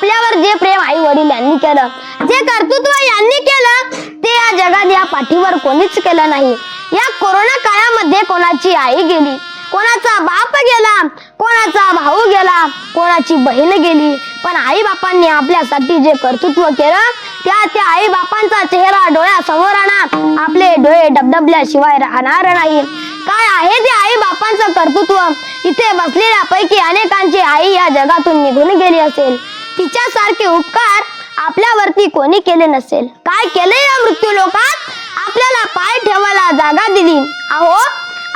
आपल्यावर जे प्रेम आई वडील यांनी केलं जे कर्तृत्व यांनी केलं ते या जगात या पाठीवर कोणीच केलं नाही. या कोरोना काळामध्ये कोणाची आई गेली कोणाचा बाप गेला कोणाचा भाऊ गेला कोणाची बहीण गेली पण आई बापांनी आपल्यासाठी जे कर्तृत्व केलं त्या त्या आई बापांचा चेहरा डोळ्यासमोर आणा. आपले डोळे डबडबल्याशिवाय राहणार नाही. काय आहे ते आई बापांचं कर्तृत्व? इथे बसलेल्या पैकी अनेकांची आई या जगातून निघून गेली असेल. तिच्यासारखे उपकार आपल्यावरती कोणी केले नसेल. काय केले या मृत्यू लोकात? आपल्याला पाय ठेवायला जागा दिली. अहो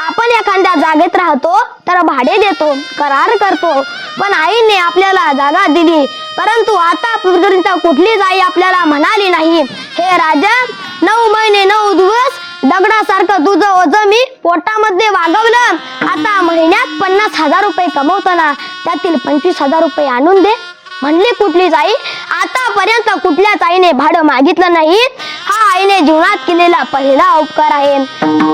आपण एखाद्या जागेत राहतो तर भाडे देतो करार करतो. पण आईने आपल्याला जागा दिली. परंतु आतापर्यंत कुठलीच आई आपल्याला म्हणाली नाही. हे राजा नऊ महिने नऊ दिवस दगडासारखं तुझं ओझं मी पोटामध्ये वागवलं. आता महिन्यात पन्नास हजार रुपये कमवताना त्यातील पंचवीस हजार रुपये आणून दे. म्हणली कुठलीच आई आतापर्यंत कुठल्याच आईने भाडं मागितलं नाही. हा आईने जीवनात केलेला पहिला उपकार आहे.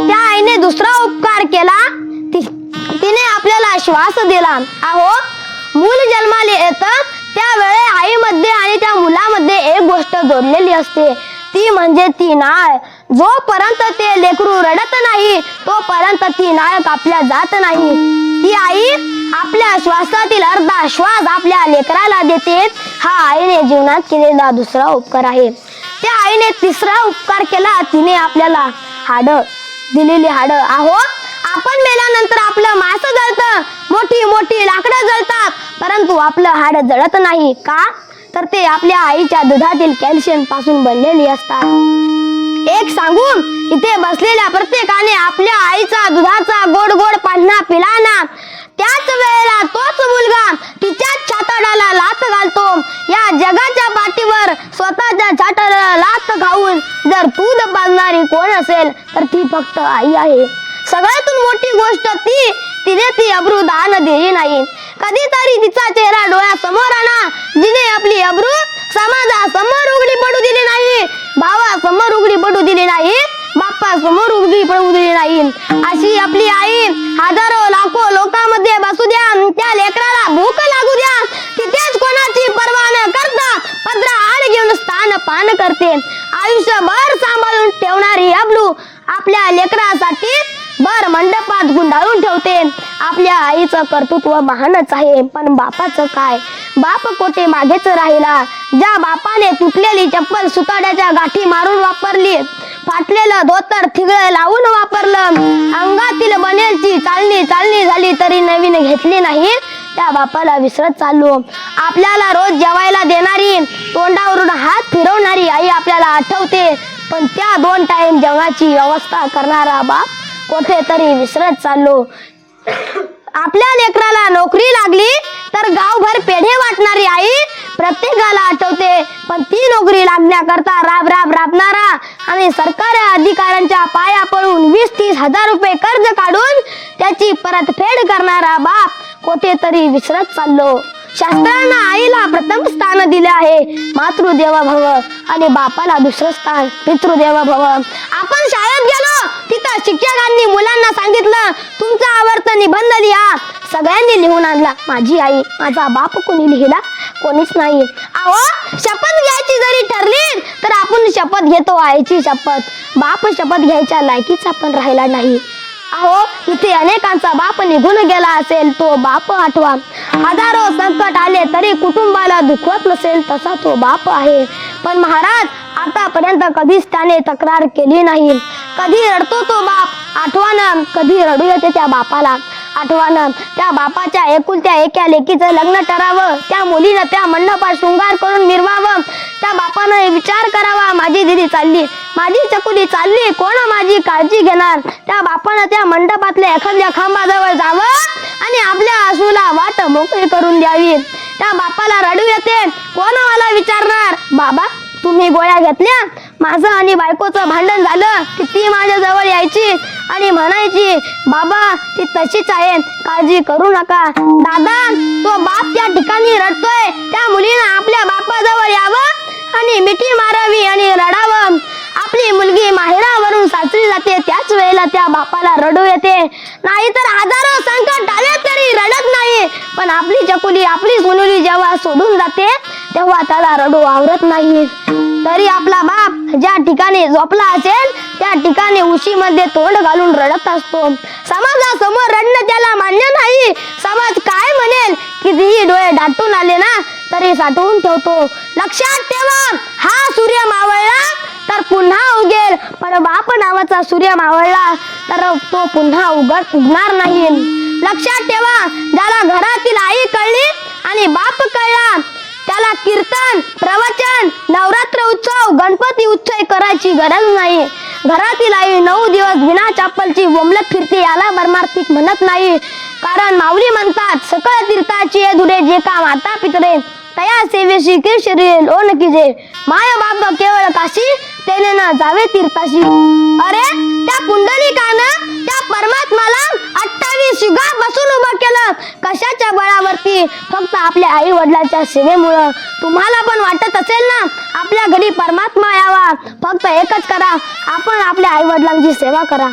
त्या आईने दुसरा उपकार केला. ति- तिने आपल्याला श्वास दिला. अहो मूल जन्माला येतं. त्यावेळे आईमध्ये आणि त्या मुलामध्ये एक गोष्ट जोडलेली असते. ती म्हणजे ती नाळ. जोपर्यंत ते लेकरू रडत नाही तोपर्यंत ती नाळ कापल्या जात नाही. ती आई आपल्या श्वासातील अर्धा श्वास आपल्या लेकराला देते. हा आईने जीवनात केलेला दुसरा उपकार आहे. त्या आईने तिसरा उपकार केला तिने आपल्याला हाड दिलेली हाड. आहो आपण मेल्यानंतर आपलं मास जळतं. मोठी मोठी लाकडं जळतात. परंतु आपलं हाड जळत नाही. का? तर ते आपल्या आईच्या दुधातील कॅल्शियमपासून बनलेली असतात. एक सांगून इथे बसलेल्या प्रत्येकाने आपल्या आईचा दुधाचा गोड गोड पान्हा पिला ना त्याच वेळेला तोच मुलगा तिच्या छाताडाला लात घालतो. या जगाच्या पाठीवर स्वतःच्या छाताडाला लात खाऊन जर दूध बांधणारी कोण असेल तर ती फक्त आई आहे. सगळ्यातून मोठी गोष्ट ती तिने ती अब्रू दान दिली नाही. कधीतरी तिचा चेहरा डोळ्यासमोर आणा. जिने आपली अब्रू समाजासमोर उघडी पडू दिली नाही. भावासमोर उघडी पडू दिली नाही. बाप्पा समोर उघडी पडू दिली नाही. अशी आपली आई हजारो लाखो लोकांमध्ये बसू द्या. त्या लेकराला भूक लागू द्या. तिथेच कोणाची पर्वा न करता पदरा आड घेऊन स्थान पान करते. आयुष्यभर सांभाळून ठेवणारी अबलू आपल्या लेकरासाठी बर मंडपात गुंडाळून ठेवते. आपल्या आईचं कर्तृत्व महानच आहे पण बापाचं काय? बाप कोठे मागेच राहिला? ज्या बापाने तुटलेली चप्पल सुताड्याच्या गाठी मारून वापरली फाटलेलं धोतर थिगळ लावून वापरलं अंगातील बनेलची चालणी चालणी झाली तरी नवीन घेतली नाही त्या बापाला विसरत चाललो. आपल्याला रोज जेवायला देणारी तोंडावरून हात फिरवणारी आई आपल्याला आठवते पण त्या दोन टाइम जेवणाची व्यवस्था करणारा बाप कुठेतरी विसरत चाललो. आपल्या लेकराला नोकरी लागली तर गावभर पेढे वाटणारी आई प्रत्येकाला आठवते. पण ती नोकरी लागण्याकरता राब राब राबणारा आणि सरकारी अधिकाऱ्यांच्या पाया पडून वीस तीस हजार रुपये कर्ज काढून त्याची परतफेड करणारा बाप कुठेतरी विसरत चाललो. शास्त्रांना आईला प्रथम स्थान दिले आहे. मातृदेवा भव आणि बापाला दुसरं स्थान पितृदेवा भव. आपण शाळेत गेलो तिथं शिक्षकांनी मुलांना सांगितलं तुमचा आवडता निबंध लिहा. सगळ्यांनी लिहून आणला. माझी आई माझा बाप कोणी लिहिला? कोणीच नाही. अहो शपथ घ्यायची जरी ठरली तर आपण शपथ घेतो आईची शपथ. बाप शपथ घ्यायच्या लायकीच आपण राहिला नाही. अहो इथे अनेकांचा बाप निघून गेला असेल तो बाप आठवा. हजारो संकट आले तरी कुटुंबाला दुखवत नसेल तसा तो बाप आहे. पण महाराज आतापर्यंत कधीच त्याने तक्रार केली नाही. कधी रडतो तो बाप? आठवण. कधी रडू येते त्या बापाला? आठवण. त्या बापाच्या एकुलत्या एका लेकीचं लग्न ठरावं. त्या मुलीनं त्या मंडपात शृंगार करून मिरवावं. त्या बापानं विचार करावा. माझी दिदी चालली. माझी चकुली चालली. कोण माझी काळजी घेणार? त्या बापानं त्या मंडपातल्या एखाद्या खांबाजवळ जावं आणि आपल्या मोकळी करून द्यावी. त्या बापाला रडू येते. कोण विचारणार? बाबा तुम्ही गोळ्या घेतल्या? माझं आणि बायकोचं भांडण झालं की ती माझ्या जवळ यायची आणि म्हणायची बाबा ती तशीच आहे. काळजी करू नका. दादा तो बाप त्या ठिकाणी रडतोय. त्या मुलीनं आपल्या बापाजवळ यावं आणि मिठी मारावी आणि रडावं. आपली मुलगी माहेरावरून सासरी जाते वेळेला त्या बापाला रडू येते. नाहीतर हजारो संकट आले तरी रडत नाही. पण आपली चकुली आपली सुनुली जेव्हा सोडून जाते तेव्हा त्याला रडू आवरत नाही. तरी आपला बाप ज्या ठिकाणी झोपला असेल त्या ठिकाणी उशीमध्ये तोंड घालून रडत असतो. समाजासमोर रडणं त्याला मान्य नाही. समाज काय म्हणेल कितीही डोळे दाटून आले ना तरी साठवून ठेवतो. लक्षात ठेवा हा सूर्य मावळला. जर बाप नावाचा सूर्य मावळला तर तो पुन्हा उगत उगणार नाही. लक्षात ठेवा ज्याला घरातील आई कळली आणि बाप कळला त्याला कीर्तन प्रवचन नवरात्र उत्सव गणपती उत्सव करायची गरज नाही. घरातील आई नऊ दिवस विना चप्पलची वमलत फिरते याला बरमार्थिक म्हणत नाही. कारण माऊली म्हणतात सकळ तीर्थाची हे धुरे जे का माता पितरे. तया सेवेशी केशरी लोन कीजे। माय बाप केवळ काशी तेने ना जावे तीर्थाशी अरे त्या पुंडलिकानं त्या परमात्माला अठ्ठावीस युगापासून उभं केलं। कशाच्या बळावरती? फक्त आपल्या आई वडिलांच्या सेवेमुळं। तुम्हाला पण वाटत असेल ना? आपल्या घरी परमात्मा यावा। फक्त एकच करा आपण आपल्या आई वडिलांची सेवा करा.